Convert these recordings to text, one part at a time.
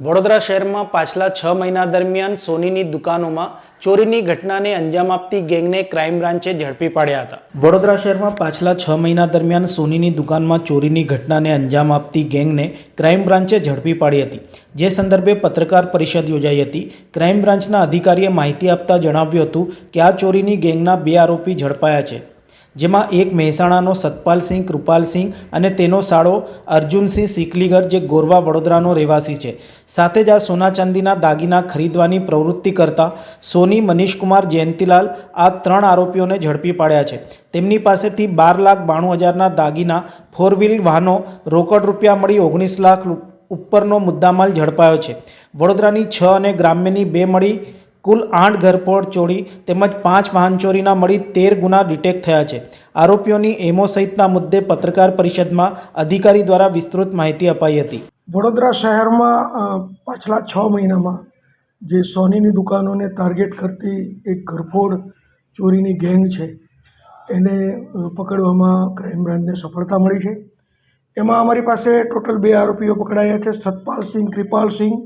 વડોદરા શહેરમાં પાછલા છ મહિના દરમિયાન સોનીની દુકાનોમાં ચોરીની ઘટનાને અંજામ આપતી ગેંગને ક્રાઇમ બ્રાન્ચે ઝડપી પાડ્યા હતા. વડોદરા શહેરમાં પાછલા છ મહિના દરમિયાન સોનીની દુકાનમાં ચોરીની ઘટનાને અંજામ આપતી ગેંગને ક્રાઇમ બ્રાન્ચે ઝડપી પાડી હતી. જે સંદર્ભે પત્રકાર પરિષદ યોજાઈ હતી. ક્રાઇમ બ્રાન્ચના અધિકારીએ માહિતી આપતા જણાવ્યું હતું કે આ ચોરીની ગેંગના બે આરોપી ઝડપાયા છે. જેમાં એક મહેસાણાનો સતપાલસિંહ, કૃપાલસિંહ અને તેનો સાળો અર્જુનસિંહ સિકલીગર જે ગોરવા વડોદરાનો રહેવાસી છે. સાથે જ આ સોના ચાંદીના દાગીના ખરીદવાની પ્રવૃત્તિ કરતા સોની મનીષકુમાર જયંતિલાલ આ ત્રણ આરોપીઓને ઝડપી પાડ્યા છે. તેમની પાસેથી બાર લાખ બાણું હજારના દાગીના, ફોર વ્હીલ વાહનો, રોકડ રૂપિયા મળી ઓગણીસ લાખ ઉપરનો મુદ્દામાલ ઝડપાયો છે. વડોદરાની છ અને ગ્રામ્યની બે મળી કુલ આઠ ઘરફોડ ચોરી તેમજ પાંચ વાહન ચોરીના મળી તેર ગુના ડિટેક્ટ થયા છે. આરોપીઓની એમો સહિતના મુદ્દે પત્રકાર પરિષદમાં અધિકારી દ્વારા વિસ્તૃત માહિતી અપાઈ હતી. વડોદરા શહેરમાં પાછલા છ મહિનામાં જે સોનીની દુકાનોને ટાર્ગેટ કરતી એક ઘરફોડ ચોરીની ગેંગ છે, એને પકડવામાં ક્રાઇમ બ્રાન્ચને સફળતા મળી છે. એમાં અમારી પાસે ટોટલ બે આરોપીઓ પકડાયા છે, સતપાલસિંહ, કૃપાલસિંહ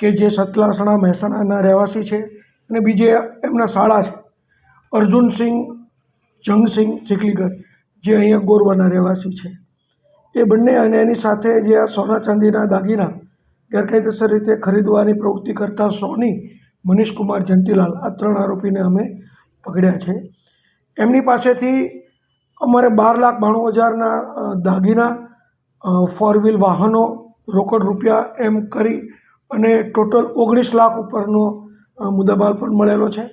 કે જે સતલાસણા મહેસાણાના રહેવાસી છે અને બીજે એમના શાળા છે. અર્જુનસિંહ જંગસિંહ ચીખલીગર, જે અહીંયા ગોરવાના રહેવાસી છે. એ બંને અને એની સાથે જે આ સોના ચાંદીના દાગીના ગેરકાયદેસર રીતે ખરીદવાની પ્રવૃત્તિ કરતા સોની, મનીષકુમાર જંતીલાલ આ ત્રણ આરોપીને અમે પકડ્યા છે. એમની પાસેથી અમારે બાર લાખ બાણું હજારના દાગીના ફોર વ્હીલ વાહનો રોકડ રૂપિયા એમ કરી અને ટોટલ ઓગણીસ લાખ ઉપરનો મુદ્દામાલ પણ મળેલો છે.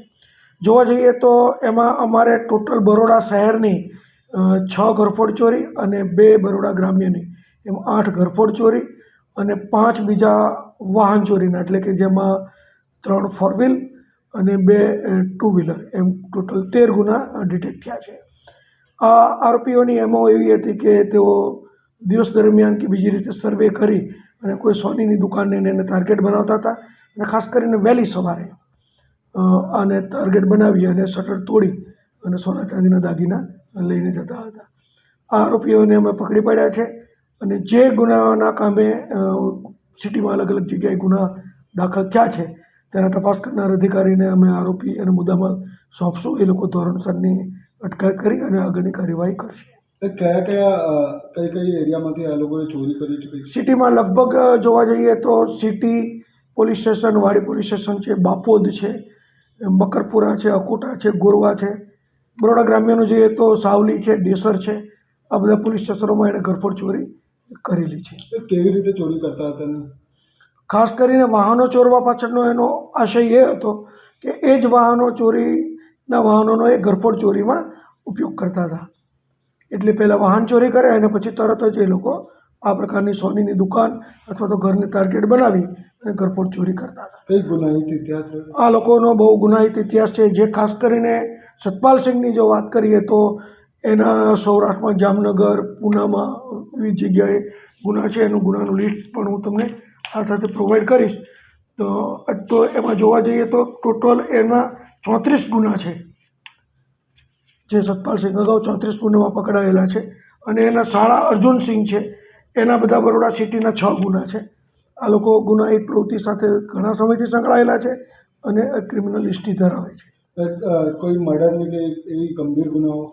જોવા જઈએ તો એમાં અમારે ટોટલ બરોડા શહેરની છ ઘરફોડ ચોરી અને બે બરોડા ગ્રામ્યની, એમ આઠ ઘરફોડ ચોરી અને પાંચ બીજા વાહન ચોરીના, એટલે કે જેમાં ત્રણ ફોર વ્હીલ અને બે ટુ વ્હીલર એમ ટોટલ તેર ગુના ડિટેક્ટ થયા છે. આ આરોપીઓની એમો એવી હતી કે તેઓ દિવસ દરમિયાન કે બીજી રીતે સર્વે કરી અને કોઈ સોનીની દુકાનને એને ટાર્ગેટ બનાવતા હતા. અને ખાસ કરીને વહેલી સવારે આને ટાર્ગેટ બનાવી અને શટર તોડી અને સોના ચાંદીના દાગીના લઈને જતા હતા. આ આરોપીઓને અમે પકડી પાડ્યા છે અને જે ગુનાના કામે સિટીમાં અલગ અલગ જગ્યાએ ગુના દાખલ થયા છે, તેના તપાસ કરનાર અધિકારીને અમે આરોપી અને મુદ્દામાલ સોંપશું. એ લોકો ધોરણસરની અટકાયત કરી અને આગળની કાર્યવાહી કરશે. કયા કયા કઈ કઈ એરિયામાંથી આ લોકોએ ચોરી કરી છે સિટીમાં લગભગ જોવા જઈએ તો city police station Wadi police station છે બાપોદ છે મકરપુરા છે અકોટા છે ગોરવા છે. બરોડા ગ્રામ્યનું જોઈએ તો સાવલી છે ડેસર છે. આ બધા પોલીસ સ્ટેશનોમાં એણે ઘરફોડ ચોરી કરેલી છે. કેવી રીતે ચોરી કરતા હતા ખાસ કરીને વાહનો ચોરવા પાછળનો એનો આશય એ હતો કે એ જ વાહનો ચોરીના વાહનોનો એ ઘરફોડ ચોરીમાં ઉપયોગ કરતા હતા. એટલે પહેલાં વાહન ચોરી કરે અને પછી તરત જ એ લોકો આ પ્રકારની સોનીની દુકાન અથવા તો ઘરની ટાર્ગેટ બનાવી અને ઘરફોડ ચોરી કરતા હતા. આ લોકોનો બહુ ગુનાહિત ઇતિહાસ છે. જે ખાસ કરીને સતપાલસિંહની જો વાત કરીએ તો એના સૌરાષ્ટ્રમાં જામનગર પૂનામાં વિવિધ જગ્યાએ ગુના છે. એનું ગુનાનું લિસ્ટ પણ હું તમને આ સાથે પ્રોવાઈડ કરીશ. તો તો એમાં જોવા જઈએ તો ટોટલ એના ચોત્રીસ ગુના છે. જે સતપાલસિંહ અગાઉ ચોત્રીસ ગુનામાં પકડાયેલા છે અને એના શાળા અર્જુનસિંહ છે. એના બધા બરોડા સિટીના છ ગુના છે. આ લોકો ગુનાહિત પ્રવૃત્તિ સાથે ઘણા સમયથી સંકળાયેલા છે અને ક્રિમિનલ હિસ્ટ્રી ધરાવે છે. કોઈ મર્ડરની કે એવી ગંભીર ગુનાઓ?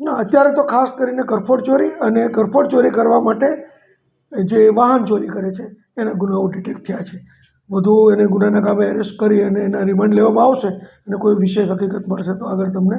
ના અત્યારે તો ખાસ કરીને ઘરફોડ ચોરી અને ઘરફોડ ચોરી કરવા માટે જે વાહન ચોરી કરે છે એના ગુનાઓ ડિટેક્ટ થયા છે. વધુ એને ગુનાના કામે એરેસ્ટ કરી અને એના રિમાન્ડ લેવામાં આવશે અને કોઈ વિશેષ હકીકત મળશે તો આગળ તમને